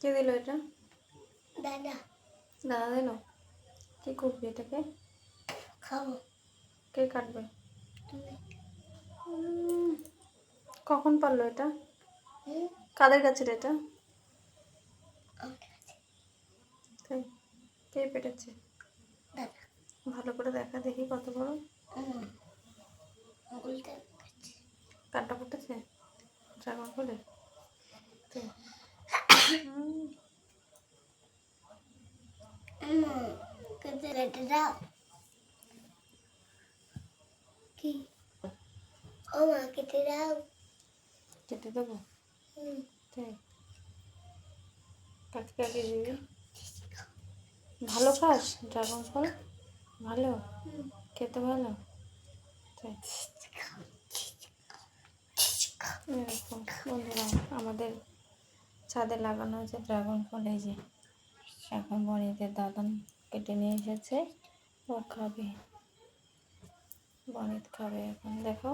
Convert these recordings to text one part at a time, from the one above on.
কে দিল এটা? দাদা। দাদা দিল? কি করবি এটাকে? খাব। কে কাটবে? কখন পারল এটা? কাদের কাছে এটা? তাই? কে পেটেছে ভালো করে দেখা দেখি কত বড়। কানটা ফুটেছে? ড্রাগন ফলে তাই হুম, মা কেটে কেটে দাও। কি? ও মা কেটে দাও। কেটে দেবো? তাই কাকে কাকে দিবি? ভালো খাস ড্রাগন ফল। ভালো? খেতে ভালো? তাই এরকম। বন্ধুরা আমাদের ছাদে লাগানো হয়েছে ড্রাগন ফল এই যে। এখন বনিদের দাদান কেটে নিয়ে এসেছে। ও খাবে। বনিত খাবে এখন, দেখো।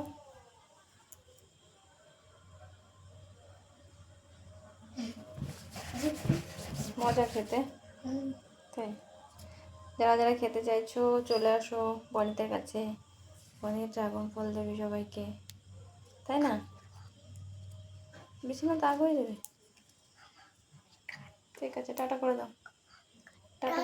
মজা খেতে। তাই। যারা যারা খেতে চাইছো, চলে আসো বনিতের কাছে। বনির ড্রাগন, ফল দেবে সবাইকে। তাই না? বিছানা দাগ হয়ে যাবে ঠিক আছে, টাটা করে দাও। টাটা